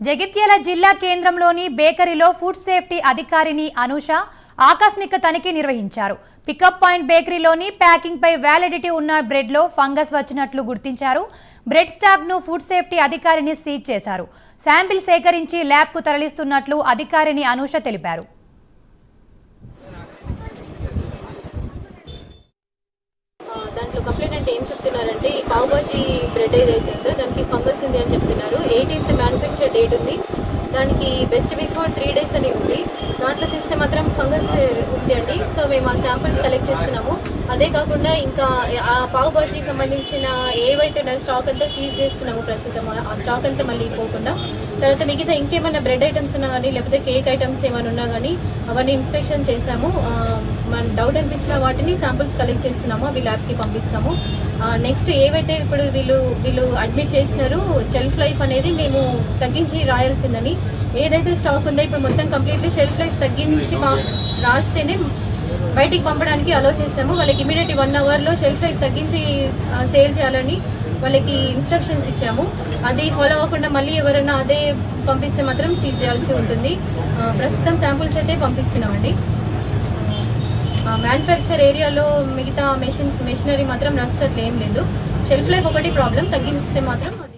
జగిత్యాల జిల్లా కేంద్రంలోని బేకరీలో food safety అధికారిని అనూష ఆకస్మిక తనిఖీ నిర్వహించారు. పికప్ పాయింట్ బేకరీలోని ప్యాకింగ్ పై వ్యాలిడిటీ ఉన్న బ్రెడ్లో ఫంగస్ వచ్చినట్లు గుర్తించారు. బ్రెడ్ స్టాక్ను ఫుడ్ సేఫ్టీ అధికారిని సీజ్ చేశారు. శాంపిల్ సేకరించి ల్యాబ్కు తరలిస్తున్నట్లు అధికారిని అనూష తెలిపారు. దాంట్లో కంప్లైంట్ అంటే ఏం చెప్తున్నారంటే ఈ పావుబాజీ బ్రెడ్ ఏదైతే ఉందో దానికి ఫంగస్ ఉంది అని ఎయిటీన్త్ మ్యానుఫ్యాక్చర్ డేట్ ఉంది. దానికి బెస్ట్ బిఫోర్ త్రీ డేస్ అని ఉంది. దాంట్లో చూస్తే మాత్రం ఫంగస్ ఉంది అండి. సో మేము ఆ శాంపిల్స్ కలెక్ట్ చేస్తున్నాము. అదే కాకుండా ఇంకా ఆ పావు బాజీ సంబంధించిన ఏవైతే ఉన్నాయో స్టాక్ అంతా సీజ్ చేస్తున్నాము ప్రస్తుతం. ఆ స్టాక్ అంతా మళ్ళీ పోకుండా. తర్వాత మిగతా ఇంకేమైనా బ్రెడ్ ఐటమ్స్ ఉన్నా కానీ లేకపోతే కేక్ ఐటమ్స్ ఏమైనా ఉన్నా కానీ అవన్నీ ఇన్స్పెక్షన్ చేసాము మన డౌట్ అనిపించిన వాటిని శాంపుల్స్ కలెక్ట్ చేస్తున్నాము. అవి ల్యాబ్కి పంపిస్తాము. నెక్స్ట్ ఏవైతే ఇప్పుడు వీళ్ళు వీళ్ళు అడ్మిట్ చేసినారో షెల్ఫ్ లైఫ్ అనేది మేము తగ్గించి రాయాల్సిందని. ఏదైతే స్టాక్ ఉందో ఇప్పుడు మొత్తం కంప్లీట్లీ షెల్ఫ్ లైఫ్ తగ్గించి మా- రాస్తేనే బయటికి పంపడానికి అలో చేసాము వాళ్ళకి ఇమీడియట్ వన్ అవర్లో షెల్ఫ్ లైఫ్ తగ్గించి సేల్ చేయాలని వాళ్ళకి ఇన్స్ట్రక్షన్స్ ఇచ్చాము. అది ఫాలో అవ్వకుండా మళ్ళీ ఎవరైనా అదే పంపిస్తే మాత్రం సీజ్ చేయాల్సి ఉంటుంది. ప్రస్తుతం శాంపుల్స్ అయితే పంపిస్తున్నామండి. మ్యానుఫ్యాక్చర్ ఏరియాలో మిగతా మెషిన్స్ మెషినరీ మాత్రం రస్ట్ ఏం లేదు. షెల్ఫ్ లైఫ్ ఒకటి ప్రాబ్లం తగ్గిస్తే మాత్రం